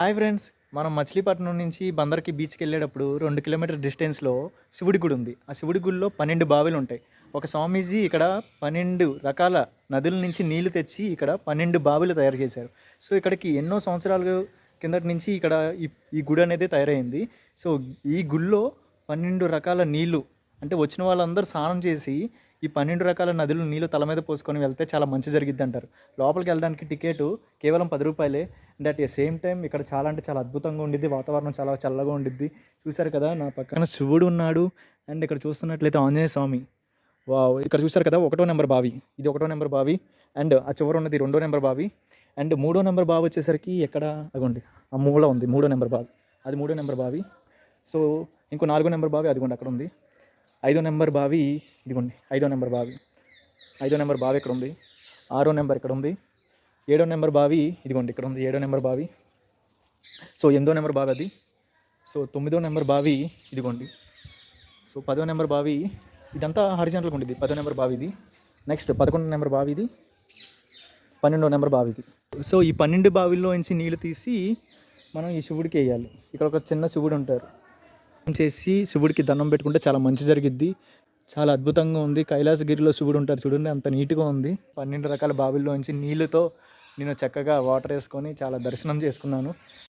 Hi friends మనం మచిలీపట్నం నుంచి బందర్కి బీచ్కి వెళ్ళేటప్పుడు రెండు కిలోమీటర్ డిస్టెన్స్లో శివుడి గుడి ఉంది. ఆ శివుడి గుడిలో పన్నెండు బావిలు ఉంటాయి. ఒక స్వామీజీ ఇక్కడ పన్నెండు రకాల నదుల నుంచి నీళ్ళు తెచ్చి ఇక్కడ పన్నెండు బావిలు తయారు చేశారు. సో ఇక్కడికి ఎన్నో సంవత్సరాల కిందటి నుంచి ఇక్కడ ఈ ఈ గుడి అనేది తయారైంది. సో ఈ గుడిలో పన్నెండు రకాల నీళ్ళు అంటే వచ్చిన వాళ్ళందరూ స్నానం చేసి ఈ పన్నెండు రకాల నదులు నీళ్ళు తల మీద పోసుకొని వెళ్తే చాలా మంచి జరిగిద్ది అంటారు. లోపలికి వెళ్ళడానికి టికెట్ కేవలం పది రూపాయలే. And at a same time ఇక్కడ చాలా అంటే చాలా అద్భుతంగా ఉండిద్ది. వాతావరణం చాలా చల్లగా ఉండిద్ది. చూశారు కదా నా పక్కన శివుడు ఉన్నాడు. అండ్ ఇక్కడ చూస్తున్నట్లయితే ఆంజనేయ స్వామి. వావ్ ఇక్కడ చూశారు కదా ఒకటో నెంబర్ బావి. ఇది ఒకటో నెంబర్ బావి. అండ్ ఆ చివర ఉన్నది రెండో నెంబర్ బావి. అండ్ మూడో నెంబర్ బావి వచ్చేసరికి ఎక్కడ? అగోండి ఆ మూల ఉంది మూడో నెంబర్ బావి. అది మూడో నెంబర్ బావి. సో ఇంకో నాలుగో నెంబర్ బావి అదిగోండి అక్కడ ఉంది. ఐదో నెంబర్ బావి ఇదిగోండి ఐదో నెంబర్ బావి. ఐదో నెంబర్ బావి ఇక్కడ ఉంది? ఆరో నెంబర్ ఇక్కడ ఉంది? ఏడో నెంబర్ బావి ఇదిగోండి ఇక్కడ ఉంది ఏడో నెంబర్ బావి. సో ఎనిమిదో నెంబర్ బావి అది. సో తొమ్మిదో నెంబర్ బావి ఇదిగోండి. సో పదో నెంబర్ బావి ఇదంతా హరిజంటల్గా ఉండేది పదో నెంబర్ బావి ఇది. నెక్స్ట్ పదకొండో నెంబర్ బావి ఇది. పన్నెండో నెంబర్ బావి ఇది. సో ఈ పన్నెండు బావిల్లో నుంచి నీళ్ళు తీసి మనం ఈ శివుడికి వేయాలి. ఇక్కడ ఒక చిన్న శివుడు ఉంటారు. చేసి శివుడికి దండం పెట్టుకుంటే చాలా మంచి జరిగిద్ది. చాలా అద్భుతంగా ఉంది. కైలాసగిరిలో శివుడు ఉంటారు చూడండి అంత నీట్గా ఉంది. పన్నెండు రకాల బావిల్లో నుంచి నీళ్ళతో నేను చక్కగా వాటర్ వేసుకొని చాలా దర్శనం చేసుకున్నాను.